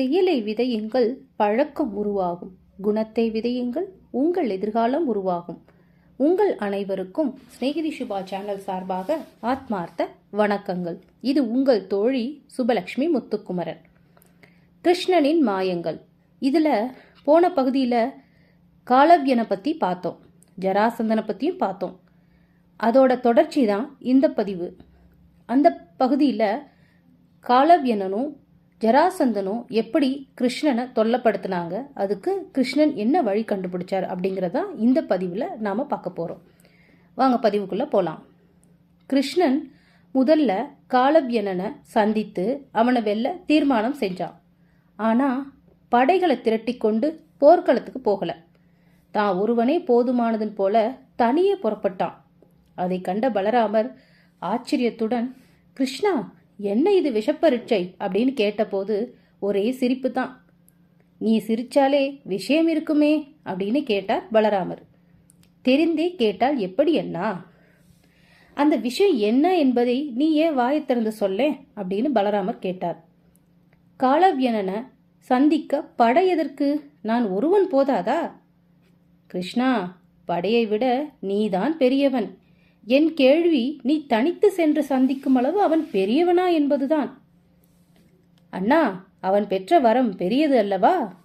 செயலை விதையுங்கள் பழக்கம் உருவாகும். குணத்தை விதையுங்கள் உங்கள் எதிர்காலம் உருவாகும். உங்கள் அனைவருக்கும் ஸ்நேகிதி சுபா சேனல் சார்பாக ஆத்மார்த்த வணக்கங்கள். இது உங்கள் தோழி சுபலக்ஷ்மி முத்துக்குமரன். கிருஷ்ணனின் மாயங்கள். இதில் போன பகுதியில் காலவ்யனை பற்றி பார்த்தோம். ஜராசந்தனை பற்றியும் பார்த்தோம். அதோட தொடர்ச்சி தான் இந்த பதிவு. அந்த பகுதியில் காலவ்யனனும் ஜராசந்தனும் எப்படி கிருஷ்ணனை தொல்லப்படுத்தினாங்க? அதுக்கு கிருஷ்ணன் என்ன வழி கண்டுபிடிச்சார் அப்படிங்கிறதா இந்த பதிவில் நாம் பார்க்க போகிறோம் வாங்க பதிவுக்குள்ளே போகலாம் கிருஷ்ணன் முதல்ல காலவ்யனனை சந்தித்து அவனை வெல்ல தீர்மானம் செஞ்சான். ஆனால் படைகளை திரட்டி கொண்டு போர்க்களத்துக்கு போகலை. தான் ஒருவனே போதுமானதன் போல தனியே புறப்பட்டான். அதை கண்ட பலராமர் ஆச்சரியத்துடன் கிருஷ்ணா என்ன இது விஷப்பரீட்சை அப்படின்னு கேட்டபோது ஒரே சிரிப்பு தான் நீ சிரிச்சாலே விஷயம் இருக்குமே? அப்படின்னு கேட்டார் பலராமர். தெரிந்தே கேட்டால் எப்படி என்ன? அந்த விஷயம் என்ன என்பதை நீ ஏன் வாயை திறந்து சொல்லேன் அப்படின்னு பலராமர் கேட்டார். காலவ்யனனை சந்திக்க படை எதற்கு? நான் ஒருவன் போதாதா? கிருஷ்ணா படையை விட நீதான் பெரியவன். என் கேள்வி நீ தனித்து சென்று சந்திக்கும் அளவு அவன் பெரியவனா என்பதுதான். அண்ணா அவன் பெற்ற வரம் பெரியது அல்லவா?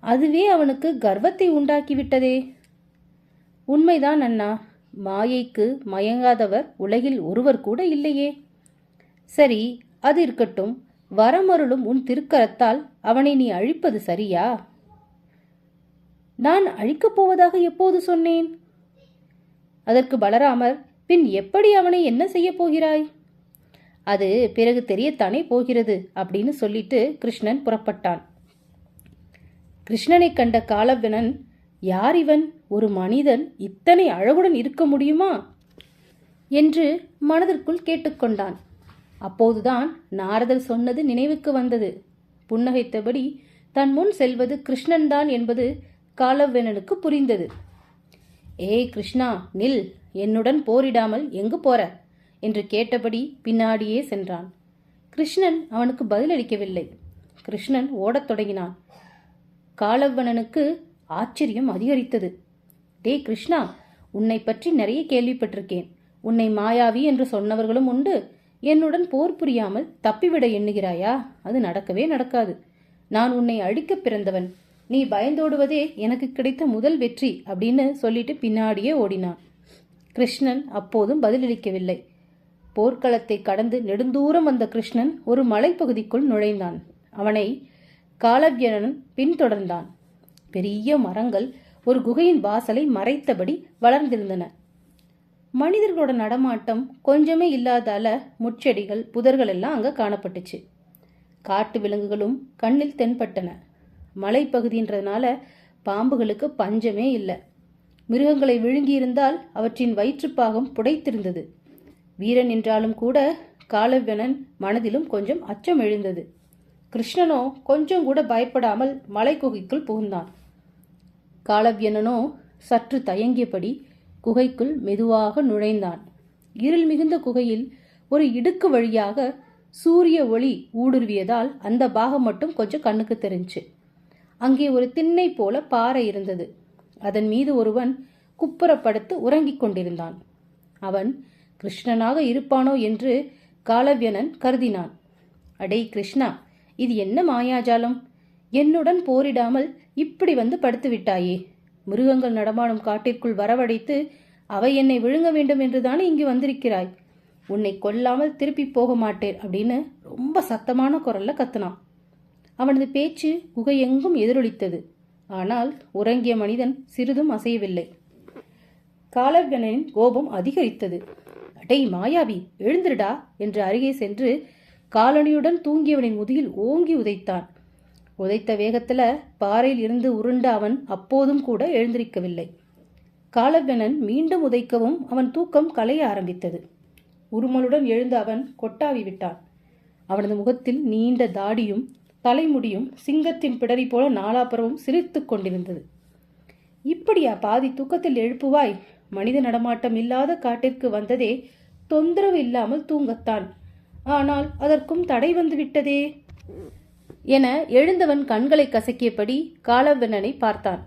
அதுவே அவனுக்கு கர்வத்தை உண்டாக்கிவிட்டதே. உண்மைதான் அண்ணா மாயைக்கு மயங்காதவர் உலகில் ஒருவர் கூட இல்லையே. சரி அது இருக்கட்டும். வரமருளும் உன் திருக்கரத்தால் அவனை நீ அழிப்பது சரியா? நான் அழிக்கப் போவதாக எப்போது சொன்னேன்? அதற்கு பலராமர் பின் எப்படி அவனை என்ன செய்ய போகிறாய்? அது பிறகு தெரியத்தானே போகிறது அப்படின்னு சொல்லிட்டு கிருஷ்ணன் புறப்பட்டான். கிருஷ்ணனை கண்ட காலவனன் யார் இவன்? ஒரு மனிதன்? இத்தனை அழகுடன் இருக்க முடியுமா? என்று மனதிற்குள் கேட்டுக்கொண்டான் அப்போதுதான் நாரதர் சொன்னது நினைவுக்கு வந்தது. புன்னகைத்தபடி தன் முன் செல்வது கிருஷ்ணன்தான் என்பது காலவனனுக்கு புரிந்தது. ஏய் கிருஷ்ணா நில். என்னுடன் போரிடாமல் எங்கு போற? என்று கேட்டபடி பின்னாடியே சென்றான். கிருஷ்ணன் அவனுக்கு பதிலளிக்கவில்லை. கிருஷ்ணன் ஓடத் தொடங்கினான். காலவணனுக்கு ஆச்சரியம் அதிகரித்தது. டே கிருஷ்ணா உன்னை பற்றி நிறைய கேள்விப்பட்டிருக்கேன். உன்னை மாயாவி என்று சொன்னவர்களும் உண்டு. என்னுடன் போர் புரியாமல் தப்பிவிட எண்ணுகிறாயா? அது நடக்கவே நடக்காது. நான் உன்னை அழிக்க பிறந்தவன். நீ பயந்தோடுவதே எனக்கு கிடைத்த முதல் வெற்றி அப்படின்னு சொல்லிட்டு பின்னாடியே ஓடினான். கிருஷ்ணன் அப்போதும் பதிலளிக்கவில்லை. போர்க்களத்தை கடந்து நெடுந்தூரம் வந்த கிருஷ்ணன் ஒரு மலைப்பகுதிக்குள் நுழைந்தான். அவனை காலவ்யனன் பின்தொடர்ந்தான். பெரிய மரங்கள் ஒரு குகையின் வாசலை மறைத்தபடி வளர்ந்திருந்தன. மனிதர்களோட நடமாட்டம் கொஞ்சமே இல்லாதால முட்செடிகள் புதர்கள் எல்லாம் அங்க காணப்பட்டுச்சு. காட்டு விலங்குகளும் கண்ணில் தென்பட்டன. மலைப்பகுதின்றதுனால பாம்புகளுக்கு பஞ்சமே இல்லை. மிருகங்களை விழுங்கியிருந்தால் அவற்றின் வயிற்றுப்பாகம் புடைத்திருந்தது. வீரன் என்றாலும் கூட காலவனன் மனதிலும் கொஞ்சம் அச்சம் எழுந்தது. கிருஷ்ணனோ கொஞ்சம் கூட பயப்படாமல் மலை குகைக்குள் புகுந்தான். காலவ்யனனோ சற்று தயங்கியபடி குகைக்குள் மெதுவாக நுழைந்தான். இருள் மிகுந்த குகையில் ஒரு இடுக்கு வழியாக சூரிய ஒளி ஊடுருவியதால் அந்த பாகம் மட்டும் கொஞ்சம் கண்ணுக்கு தெரிஞ்சு. அங்கே ஒரு திண்ணை போல பாறை இருந்தது. அதன் மீது ஒருவன் குப்புறப்படுத்து உறங்கிக் கொண்டிருந்தான். அவன் கிருஷ்ணனாக இருப்பானோ? என்று காலவ்யனன் கருதினான். அடே கிருஷ்ணா இது என்ன மாயாஜாலம்? என்னுடன் போரிடாமல் இப்படி வந்து படுத்து விட்டாயே. மிருகங்கள் நடமாடும் காட்டிற்குள் வரவழைத்து அவை என்னை விழுங்க வேண்டும் என்றுதானே இங்கு வந்திருக்கிறாய். உன்னை கொல்லாமல் திருப்பி போக மாட்டேன் அப்படின்னு ரொம்ப சத்தமான குரல்ல கத்துனான். அவனது பேச்சு குகையெங்கும் எதிரொலித்தது. ஆனால் உறங்கிய மனிதன் சிறிதும் அசையவில்லை. காலவனின் கோபம் அதிகரித்தது. அடே மாயாவி எழுந்திருடா என்று அருகே சென்று காலனியுடன் தூங்கியவனின் முதுகில் ஓங்கி உதைத்தான். உதைத்த வேகத்துல பாறையில் இருந்து உருண்ட அவன் அப்போதும் கூட எழுந்திருக்கவில்லை. காலகணன் மீண்டும் உதைக்கவும் அவன் தூக்கம் கலைய ஆரம்பித்தது. உருமலுடன் எழுந்த அவன் கொட்டாவி விட்டான். அவனது முகத்தில் நீண்ட தாடியும் தலைமுடியும் சிங்கத்தின் பிடரி போல நாலாபுறமும் சிரித்து கொண்டிருந்தது. இப்படியா பாதி தூக்கத்தில் எழுப்புவாய்? மனித நடமாட்டம் இல்லாத காட்டிற்கு வந்ததே தொந்தரவு இல்லாமல் தூங்கத்தான். ஆனால் அதற்கும் தடை வந்து விட்டதே? என எழுந்தவன் கண்களை கசக்கியபடி காலவண்ணனை பார்த்தான்.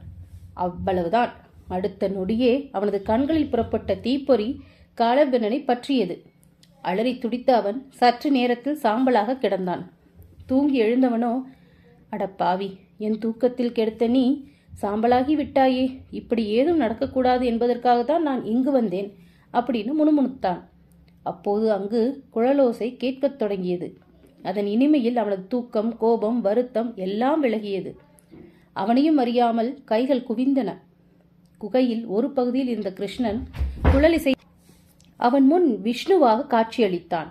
அவ்வளவுதான். அடுத்த நொடியே அவனது கண்களில் புறப்பட்ட தீப்பொறி காலவண்ணனை பற்றியது. அலறி துடித்த அவன் சற்று நேரத்தில் சாம்பலாக கிடந்தான். தூங்கி எழுந்தவனோ அடப்பாவி என் தூக்கத்தில் கெடுத்த நீ சாம்பலாகி விட்டாயே இப்படி ஏதும் நடக்கக்கூடாது என்பதற்காகத்தான் நான் இங்கு வந்தேன் அப்படின்னு முணுமுணுத்தான். அப்போது அங்கு குழலோசை கேட்கத் தொடங்கியது. அதன் இனிமையில் அவனது தூக்கம் கோபம் வருத்தம் எல்லாம் விலகியது. அவனையும் அறியாமல் கைகள் குவிந்தன. குகையில் ஒரு பகுதியில் இருந்த கிருஷ்ணன் குழலிசை அவன் முன் விஷ்ணுவாக காட்சியளித்தான்.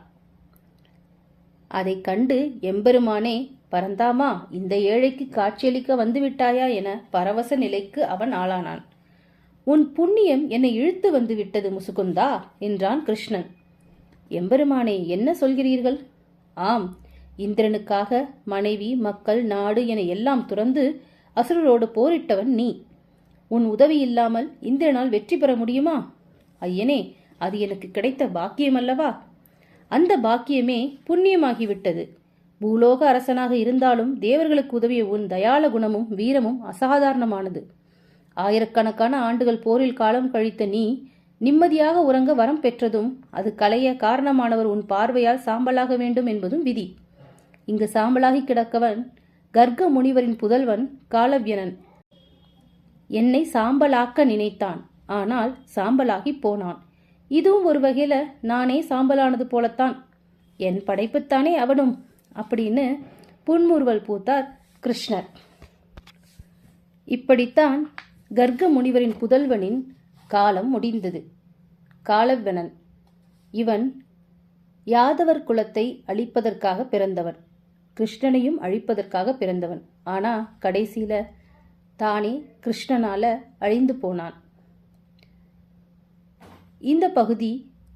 அதைக் கண்டு எம்பெருமானே பரந்தாமா இந்த ஏழைக்கு காட்சியளிக்க வந்துவிட்டாயா என பரவச நிலைக்கு அவன் ஆளானான். உன் புண்ணியம் என்னை இழுத்து வந்து விட்டது முசுகுந்தா என்றான் கிருஷ்ணன். எம்பெருமானே என்ன சொல்கிறீர்கள்? ஆம் இந்திரனுக்காக மனைவி மக்கள் நாடு என எல்லாம் துறந்து அசுரரோடு போரிட்டவன் நீ. உன் உதவி இல்லாமல் இந்திரனால் வெற்றி பெற முடியுமா? ஐயனே அது எனக்கு கிடைத்த பாக்கியம் அல்லவா அந்த பாக்கியமே புண்ணியமாகிவிட்டது. பூலோக அரசனாக இருந்தாலும் தேவர்களுக்கு உதவிய உன் தயாள குணமும் வீரமும் அசாதாரணமானது. ஆயிரக்கணக்கான ஆண்டுகள் போரில் காலம் கழித்த நீ நிம்மதியாக உறங்க வரம் பெற்றதும் அது கலைய காரணமானவர் உன் பார்வையால் சாம்பலாக வேண்டும் என்பதும் விதி. இங்கு சாம்பலாகி கிடக்கவன் கர்க்க முனிவரின் புதல்வன் காலவ்யனன். என்னை சாம்பலாக்க நினைத்தான். ஆனால் சாம்பலாகி போனான். இதுவும் ஒரு வகையில் நானே சாம்பலானது போலத்தான். என் படைப்புத்தானே அவனும் அப்படின்னு புன்முறுவல் பூத்தார் கிருஷ்ணர். இப்படித்தான் கர்க்க முனிவரின் புதல்வனின் காலம் முடிந்தது. காலவனன். இவன் யாதவர் குலத்தை அழிப்பதற்காக பிறந்தவன். கிருஷ்ணனையும் அழிப்பதற்காக பிறந்தவன். ஆனா கடைசியில தானே கிருஷ்ணனால அழிந்து போனான். இந்த பகுதி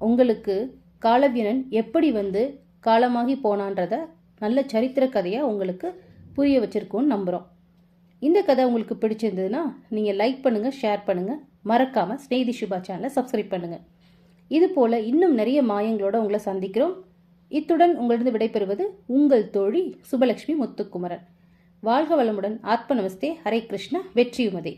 உங்களுக்கு காலவியனன் எப்படி வந்து காலமாகி போனான்றத நல்ல சரித்திர கதையாக உங்களுக்கு புரிய வச்சிருக்கோன்னு நம்புகிறோம் இந்த கதை உங்களுக்கு பிடிச்சிருந்ததுன்னா நீங்கள் லைக் பண்ணுங்கள் ஷேர் பண்ணுங்கள் மறக்காமல் ஸ்நேதி சுபா சேனலை சப்ஸ்கிரைப் பண்ணுங்கள் இது போல் இன்னும் நிறைய மாயங்களோடு உங்களை சந்திக்கிறோம். இத்துடன் உங்களிடம் விடைபெறுவது உங்கள் தோழி சுபலட்சுமி முத்துக்குமரன். வாழ்க வளமுடன். ஆத்ம நமஸ்தே. ஹரே கிருஷ்ணா. வெற்றியுமதே